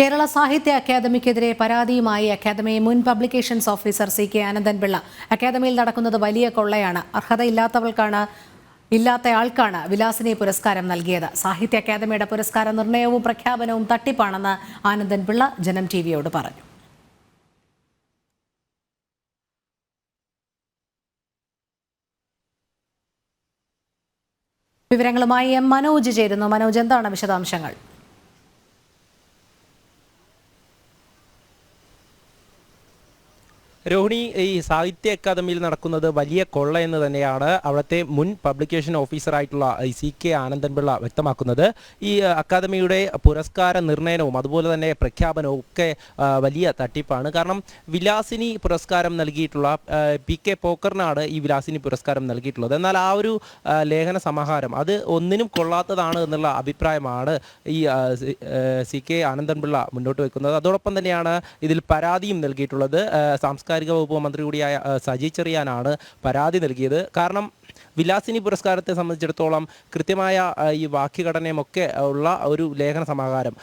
കേരള സാഹിത്യ അക്കാദമിക്കെതിരെ പരാതിയുമായി അക്കാദമി മുൻ publications officer C K Anandan Pillai അക്കാദമിയിൽ നടക്കുന്നത് വലിയ കൊള്ളയാണ്. അർഹതയില്ലാത്തവൾക്കാണ് ഇല്ലാത്തയാൾക്കാണ് വിലാസിനി പുരസ്കാരം നൽകിയത്. സാഹിത്യ അക്കാദമിയുടെ പുരസ്കാര നിർണയവും പ്രഖ്യാപനവും തട്ടിപ്പാണെന്ന് ആനന്ദൻപിള്ള ജനം ടി വിയോട് പറഞ്ഞു. വിവരങ്ങളുമായി എം മനോജ് ചേരുന്നു. മനോജ് എന്താണ് വിശദാംശങ്ങൾ? രോഹിണി ഈ സാഹിത്യ അക്കാദമിയിൽ നടക്കുന്നത് വലിയ കൊള്ള എന്ന് തന്നെയാണ് അവിടുത്തെ മുൻ പബ്ലിക്കേഷൻ ഓഫീസറായിട്ടുള്ള സി കെ ആനന്ദൻപിള്ള വ്യക്തമാക്കുന്നത്. ഈ അക്കാദമിയുടെ പുരസ്കാര നിർണയനവും അതുപോലെ തന്നെ പ്രഖ്യാപനവും ഒക്കെ വലിയ തട്ടിപ്പാണ്. കാരണം വിലാസിനി പുരസ്കാരം നൽകിയിട്ടുള്ള പി കെ പോക്കറിനാണ് ഈ വിലാസിനി പുരസ്കാരം നൽകിയിട്ടുള്ളത്. എന്നാൽ ആ ഒരു ലേഖന സമാഹാരം അത് ഒന്നിനും കൊള്ളാത്തതാണ് എന്നുള്ള അഭിപ്രായമാണ് ഈ സി- കെ ആനന്ദൻപിള്ള മുന്നോട്ട് വെക്കുന്നത്. അതോടൊപ്പം തന്നെയാണ് ഇതിൽ പരാതിയും നൽകിയിട്ടുള്ളത്. ആ, സാംസ്കാരിക വകുപ്പ് മന്ത്രി കൂടിയായ സജി ചെറിയാനാണ് പരാതി നൽകിയത്. കാരണം വിലാസിനി പുരസ്കാരത്തെ സംബന്ധിച്ചിടത്തോളം കൃത്യമായ ഈ വാക്യഘടനയുമൊക്കെ ഉള്ള ഒരു ലേഖന സമാഹാരം.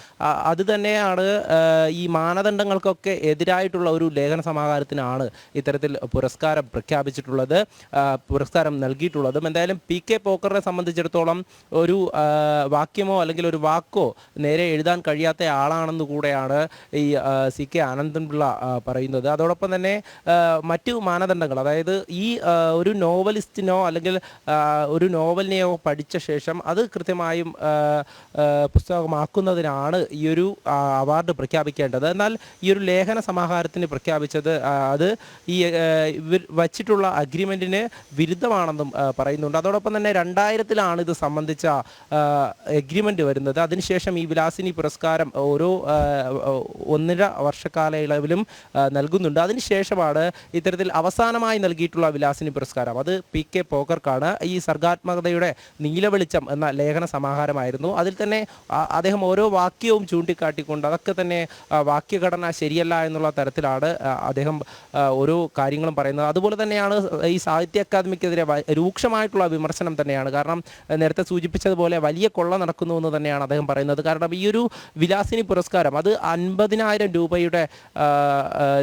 അത് തന്നെയാണ് ഈ മാനദണ്ഡങ്ങൾക്കൊക്കെ എതിരായിട്ടുള്ള ഒരു ലേഖന സമാഹാരത്തിനാണ് ഇത്തരത്തിൽ പുരസ്കാരം പ്രഖ്യാപിച്ചിട്ടുള്ളത് പുരസ്കാരം നൽകിയിട്ടുള്ളതും. എന്തായാലും പി കെ പോക്കറിനെ സംബന്ധിച്ചിടത്തോളം ഒരു വാക്യമോ അല്ലെങ്കിൽ ഒരു വാക്കോ നേരെ എഴുതാൻ കഴിയാത്ത ആളാണെന്ന് കൂടെയാണ് ഈ സി കെ ആനന്ദൻപിള്ള പറയുന്നത്. അതോടൊപ്പം തന്നെ മറ്റു മാനദണ്ഡങ്ങൾ അതായത് ഈ ഒരു നോവലിസ്റ്റിനോ അല്ലെങ്കിൽ ഒരു നോവലിനെയോ പഠിച്ച ശേഷം അത് കൃത്യമായും പുസ്തകമാക്കുന്നതിനാണ് ഈ ഒരു അവാർഡ് പ്രഖ്യാപിക്കേണ്ടത്. എന്നാൽ ഈ ഒരു ലേഖന സമാഹാരത്തിന് പ്രഖ്യാപിച്ചത് അത് ഈ വച്ചിട്ടുള്ള അഗ്രിമെന്റിന് വിരുദ്ധമാണെന്നും പറയുന്നുണ്ട്. അതോടൊപ്പം തന്നെ രണ്ടായിരത്തിലാണ് ഇത് സംബന്ധിച്ച എഗ്രിമെന്റ് വരുന്നത്. അതിനുശേഷം ഈ വിലാസിനി പുരസ്കാരം ഓരോ ഒന്നര വർഷക്കാലയളവിലും നൽകുന്നുണ്ട്. അതിനുശേഷമാണ് ഇത്തരത്തിൽ അവസാനമായി നൽകിയിട്ടുള്ള വിലാസിനി പുരസ്കാരം. അത് പി കെ പോക്കർക്കാണ് ഈ സർഗാത്മകതയുടെ നീലവെളിച്ചം എന്ന ലേഖന സമാഹാരമായിരുന്നു. അതിൽ തന്നെ അദ്ദേഹം ഓരോ വാക്യവും ചൂണ്ടിക്കാട്ടിക്കൊണ്ട് അതൊക്കെ തന്നെ വാക്യഘടന ശരിയല്ല എന്നുള്ള തരത്തിലാണ് അദ്ദേഹം ഓരോ കാര്യങ്ങളും പറയുന്നത്. അതുപോലെ തന്നെയാണ് ഈ സാഹിത്യ അക്കാദമിക്കെതിരെ രൂക്ഷമായിട്ടുള്ള വിമർശനം തന്നെയാണ്. കാരണം നേരത്തെ സൂചിപ്പിച്ചതുപോലെ വലിയ കൊള്ള നടക്കുന്നു എന്ന് തന്നെയാണ് അദ്ദേഹം പറയുന്നത്. കാരണം ഈ ഒരു വിലാസിനി പുരസ്കാരം അത് അൻപതിനായിരം രൂപയുടെ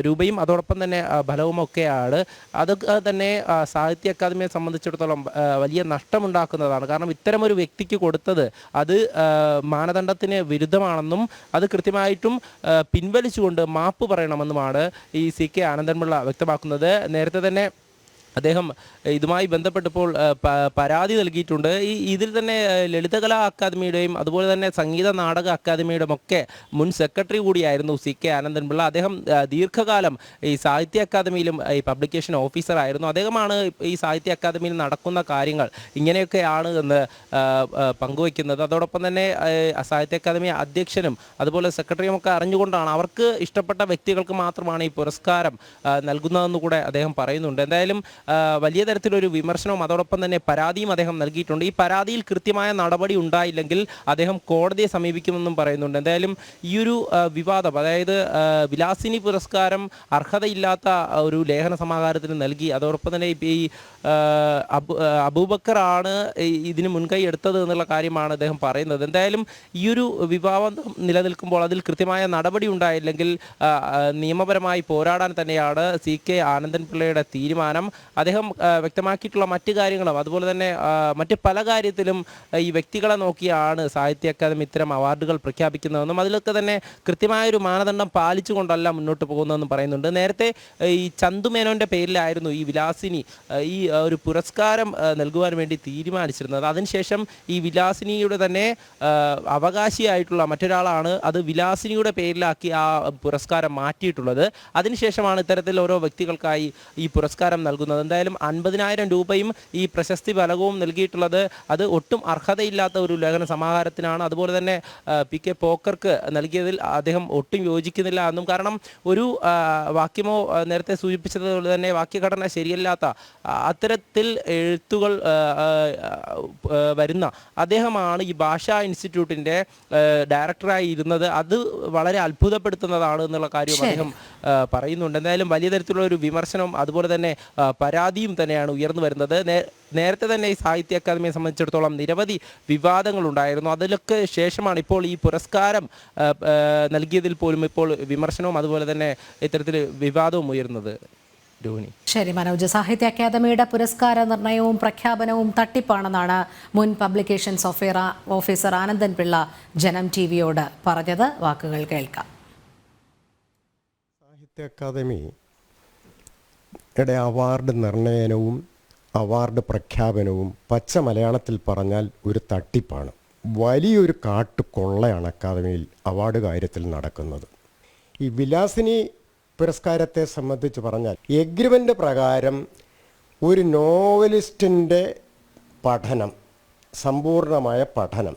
രൂപയും അതോടൊപ്പം തന്നെ ഫലവുമൊക്കെയാണ്. അത് തന്നെ സാഹിത്യ അക്കാദമിയെ സംബന്ധിച്ചിടത്തോളം ആ, വലിയ നഷ്ടമുണ്ടാക്കുന്നതാണ്. കാരണം ഇത്തരമൊരു വ്യക്തിക്ക് കൊടുത്തത് അത് മാനദണ്ഡത്തിന് വിരുദ്ധമാണെന്നും അത് കൃത്യമായിട്ടും പിൻവലിച്ചുകൊണ്ട് മാപ്പ് പറയണമെന്നുമാണ് ഈ സി കെ ആനന്ദൻപിള്ള വ്യക്തമാക്കുന്നത്. നേരത്തെ തന്നെ അദ്ദേഹം ഇതുമായി ബന്ധപ്പെട്ടപ്പോൾ പരാതി നൽകിയിട്ടുണ്ട്. ഈ ഇതിൽ തന്നെ ലളിതകലാ അക്കാദമിയുടെയും അതുപോലെ തന്നെ സംഗീത നാടക അക്കാദമിയുടെയും ഒക്കെ മുൻ സെക്രട്ടറി കൂടിയായിരുന്നു സി കെ ആനന്ദൻപിള്ള അദ്ദേഹം ദീർഘകാലം ഈ സാഹിത്യ അക്കാദമിയിലും ഈ പബ്ലിക്കേഷൻ ഓഫീസറായിരുന്നു അദ്ദേഹമാണ് ഈ സാഹിത്യ അക്കാദമിയിൽ നടക്കുന്ന കാര്യങ്ങൾ ഇങ്ങനെയൊക്കെയാണ് എന്ന് പങ്കുവയ്ക്കുന്നത്. അതോടൊപ്പം തന്നെ സാഹിത്യ അക്കാദമി അധ്യക്ഷനും അതുപോലെ സെക്രട്ടറിയും ഒക്കെ അറിഞ്ഞുകൊണ്ടാണ് അവർക്ക് ഇഷ്ടപ്പെട്ട വ്യക്തികൾക്ക് മാത്രമാണ് ഈ പുരസ്കാരം നൽകുന്നതെന്ന് കൂടെ അദ്ദേഹം പറയുന്നുണ്ട്. എന്തായാലും വലിയ തരത്തിലൊരു വിമർശനവും അതോടൊപ്പം തന്നെ പരാതിയും അദ്ദേഹം നൽകിയിട്ടുണ്ട്. ഈ പരാതിയിൽ കൃത്യമായ നടപടി ഉണ്ടായില്ലെങ്കിൽ അദ്ദേഹം കോടതിയെ സമീപിക്കുമെന്നും പറയുന്നുണ്ട്. എന്തായാലും ഈ ഒരു വിവാദം അതായത് വിലാസിനി പുരസ്കാരം അർഹതയില്ലാത്ത ഒരു ലേഖന സമാഹാരത്തിന് നൽകി. അതോടൊപ്പം തന്നെ ഈ അബൂബക്കർ ആണ് ഇതിന് മുൻകൈ എടുത്തത് എന്നുള്ള കാര്യമാണ് അദ്ദേഹം പറയുന്നത്. എന്തായാലും ഈ ഒരു വിവാദം നിലനിൽക്കുമ്പോൾ അതിൽ കൃത്യമായ നടപടി ഉണ്ടായില്ലെങ്കിൽ നിയമപരമായി പോരാടാൻ തന്നെയാണ് സി കെ ആനന്ദൻ പിള്ളയുടെ തീരുമാനം. അദ്ദേഹം വ്യക്തമാക്കിയിട്ടുള്ള മറ്റു കാര്യങ്ങളും അതുപോലെ തന്നെ മറ്റ് പല കാര്യത്തിലും ഈ വ്യക്തികളെ നോക്കിയാണ് സാഹിത്യ അക്കാദമി ഇത്തരം അവാർഡുകൾ പ്രഖ്യാപിക്കുന്നതെന്നും അതിലൊക്കെ തന്നെ കൃത്യമായൊരു മാനദണ്ഡം പാലിച്ചുകൊണ്ടല്ല മുന്നോട്ട് പോകുന്നതെന്നും പറയുന്നുണ്ട്. നേരത്തെ ഈ ചന്തു മേനോന്റെ പേരിലായിരുന്നു ഈ വിലാസിനി ഈ ഒരു പുരസ്കാരം നൽകുവാൻ വേണ്ടി തീരുമാനിച്ചിരുന്നത്. അതിനുശേഷം ഈ വിലാസിനിയുടെ തന്നെ അവകാശിയായിട്ടുള്ള മറ്റൊരാളാണ് അത് വിലാസിനിയുടെ പേരിലാക്കി ആ പുരസ്കാരം മാറ്റിയിട്ടുള്ളത്. അതിനുശേഷമാണ് ഇത്തരത്തിൽ ഓരോ വ്യക്തികൾക്കായി ഈ പുരസ്കാരം നൽകുന്നത്. എന്തായാലും അൻപതിനായിരം രൂപയും ഈ പ്രശസ്തി ഫലകവും നൽകിയിട്ടുള്ളത്. അത് ഒട്ടും അർഹതയില്ലാത്ത ഒരു ലേഖന സമാഹാരത്തിനാണ്. അതുപോലെ തന്നെ പി കെ പോക്കർക്ക് നൽകിയതിൽ അദ്ദേഹം ഒട്ടും യോജിക്കുന്നില്ല എന്നും. കാരണം ഒരു വാക്യമോ നേരത്തെ സൂചിപ്പിച്ചതുപോലെ തന്നെ വാക്യഘടന ശരിയല്ലാത്ത അത്തരത്തിൽ എഴുത്തുകൾ വരുന്ന അദ്ദേഹമാണ് ഈ ഭാഷാ ഇൻസ്റ്റിറ്റ്യൂട്ടിന്റെ ഡയറക്ടറായി ഇരുന്നത്. അത് വളരെ അത്ഭുതപ്പെടുത്തുന്നതാണ് എന്നുള്ള കാര്യം അദ്ദേഹം പറയുന്നുണ്ട്. എന്തായാലും വലിയ തരത്തിലുള്ള ഒരു വിമർശനം അതുപോലെ തന്നെ പരാതിയും തന്നെയാണ് ഉയർന്നു വരുന്നത്. നേരത്തെ തന്നെ ഈ സാഹിത്യ അക്കാദമിയെ സംബന്ധിച്ചിടത്തോളം നിരവധി വിവാദങ്ങൾ ഉണ്ടായിരുന്നു അതിലൊക്കെ ശേഷമാണ് ഇപ്പോൾ ഈ പുരസ്കാരം നൽകിയതിൽ പോലും ഇപ്പോൾ വിമർശനവും അതുപോലെ തന്നെ ഇത്തരത്തിൽ വിവാദവും ഉയരുന്നത്. രോഹിണി. ശരി മനോജ്. സാഹിത്യ അക്കാദമിയുടെ പുരസ്കാര നിർണയവും പ്രഖ്യാപനവും തട്ടിപ്പാണെന്നാണ് മുൻ publications officer officer Anandan Pillai Janam T വിയോട് പറഞ്ഞത്. വാക്കുകൾ കേൾക്കാം. സാഹിത്യ അക്കാദമിയുടെ അവാർഡ് നിർണയനവും അവാർഡ് പ്രഖ്യാപനവും പച്ച മലയാളത്തിൽ പറഞ്ഞാൽ ഒരു തട്ടിപ്പാണ്. വലിയൊരു കാട്ടുകൊള്ളയാണ് അക്കാദമിയിൽ അവാർഡ് കാര്യത്തിൽ നടക്കുന്നത്. ഈ വിലാസിനി പുരസ്കാരത്തെ സംബന്ധിച്ച് പറഞ്ഞാൽ എഗ്രിമെന്റ് പ്രകാരം ഒരു നോവലിസ്റ്റിന്റെ പഠനം സമ്പൂർണമായ പഠനം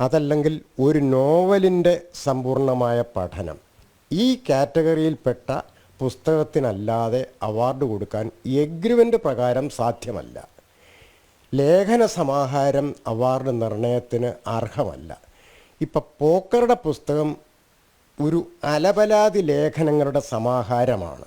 അതല്ലെങ്കിൽ ഒരു നോവലിന്റെ സമ്പൂർണമായ പഠനം ഈ കാറ്റഗറിയിൽപ്പെട്ട പുസ്തകത്തിനല്ലാതെ അവാർഡ് കൊടുക്കാൻ എഗ്രിമെന്റ് പ്രകാരം സാധ്യമല്ല. ലേഖന സമാഹാരം അവാർഡ് നിർണയത്തിന് അർഹമല്ല. ഇപ്പം പോക്കറുടെ പുസ്തകം ഒരു അലപലാതി ലേഖനങ്ങളുടെ സമാഹാരമാണ്.